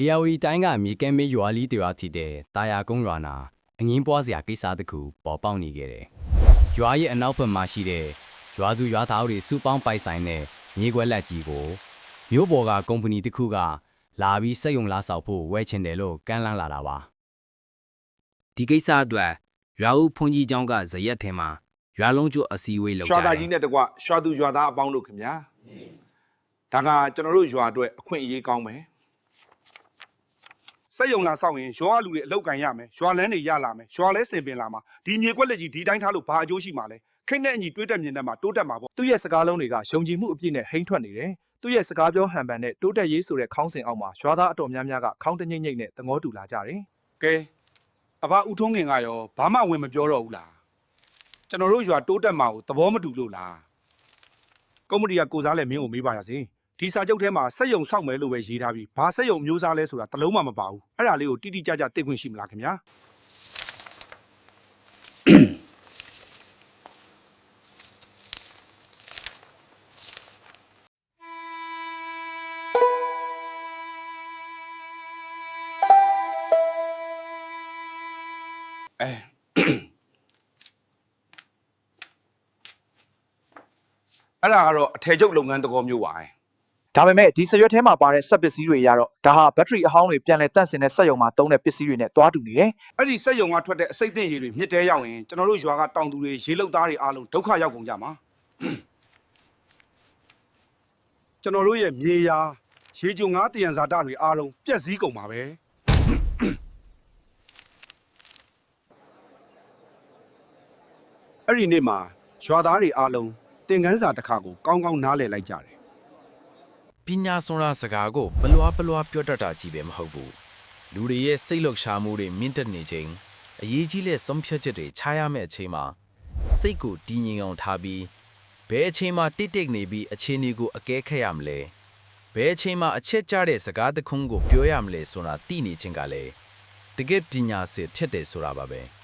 အေယာဝတီတိုင်းကမြေကဲမေးရွာလီတရွာထီတဲ့တာယာကုန်းရွာနာအငင်းပွားစရာကိစ္စတစ်ခုပေါ်ပေါက်နေခဲ့တယ်။ရွာရဲ့အနောက်ဘက်မှာရှိတဲ့ရွာစုရွာသားတွေစုပေါင်းပိုက်ဆိုင်တဲ့မြေခွက်လက်ကြီးကိုမြို့ပေါ်ကကုမ္ပဏီတစ်ခုကလာပြီးစက်ယုံလာဆောက်ဖို့ဝယ်ချင်တယ်လို့ကမ်းလှမ်းလာတာပါ။ဒီကိစ္စအတွက်ရွာဦးဖုန်ကြီးကျောင်းကဇရက်ထင်မှာရွာလုံးကျွတ်အစည်းအဝေးလုပ်ကြတယ်။ရွာသားကြီးနဲ့တကွရွာသူရွာသားအပေါင်းတို့ခင်ဗျာ။ဒါကကျွန်တော်တို့ရွာအတွက်အခွင့်အရေးကောင်းမယ်။ စက်ယုံလာဆောက်ရင်ရွာလူတွေအလောက်ကန်ရမယ်ရွာလန်းတွေရလာမယ်ရွာလဲစင်ပင်လာမှာဒီမြေကွက်လက်ကြီးဒီတိုင်းထားလို့ဘာအကျိုးရှိမှာလဲခိတ်နဲ့အညီတွေးတက်မြင်တဲ့မှာတိုးတက်မှာပေါ့သူ့ရဲ့စကားလုံးတွေကယုံကြည်မှုအပြည့်နဲ့ဟိမ့်ထွက်နေတယ်။သူ့ရဲ့စကားပြောဟန်ပန်နဲ့တိုးတက်ရေးဆိုတဲ့ခေါင်းစဉ်အောက်မှာရွာသားအတော်များများကခေါင်းတငိမ့်ငိမ့်နဲ့သငေါတူလာကြတယ်ကဲအဘဦးထုံးခင်ကရောဘာမှဝင်မပြောတော့ဘူးလားကျွန်တော်တို့ရွာတိုးတက်မှာကိုသဘောမတူလို့လားကုမ္ပဏီကကိုစားလဲမင်းကိုမေးပါရစေ ဒီစာချုပ်ထဲမှာစက်ယုံဆောက်မယ်လို့ပဲရေးထားပြီးဘာစက်ယုံမျိုးစားလဲဆိုတာတစ်လုံးမှမပါဘူးအဲ့ဒါလေးကိုတိတိကျကျသိခွင့်ရှိမလားခင်ဗျာအဲ့ဒါကတော့အထည်ချုပ်လုပ်ငန်းတကောမျိုးပါပဲ။ ဒါပေမဲ့ဒီစရွက်ထဲမှာပါတဲ့စက်ပစ္စည်းတွေရတော့ဒါဟာဘက်ထရီအဟောင်းတွေပြန်လည်တန့်စင်တဲ့စက်ရုံမှာသုံးတဲ့ပစ္စည်းတွေနဲ့တွားတူနေတယ်အဲ့ဒီစက်ယုံကထွက်တဲ့အစိတ်အသင့်ရေတွေမြစ်တဲရောက်ရင်ကျွန်တော်တို့ရွာကတောင်သူတွေရေလုတ်သားတွေအားလုံးဒုက္ခရောက်ကုန်ကြမှာကျွန်တော်တို့ရဲ့မြေယာရေကြုံငါးတယံဇာတတွေအားလုံးပြက်စည်းကုန်ပါပဲအဲ့ဒီနေ့မှာရွာသားတွေအားလုံးသင်ခန်းစာတစ်ခါကိုကောင်းကောင်းနားလည်လိုက်ကြတယ် ပညာစွမ်းရာစကားကိုဘလွားဘလွားပြောတတ်တာကြီးပဲမဟုတ်ဘူးလူတွေရဲ့စိတ်လှုပ်ရှားမှုတွေမြင့်တက်နေချိန်အရေးကြီးတဲ့ဆုံးဖြတ်ချက်တွေချရမယ့်အချိန်မှာစိတ်ကိုတည်ငြိမ်အောင်ထားပြီးဘယ်အချိန်မှာတိတ်တိတ်နေပြီးအခြေအနေကိုအကဲခတ်ရမလဲဘယ်အချိန်မှာအချက်ကျတဲ့စကားတစ်ခုကိုပြောရမလဲဆိုတာသိနေခြင်းကလည်းတကယ်ပညာစစ်ဖြစ်တယ်ဆိုတာပါပဲ။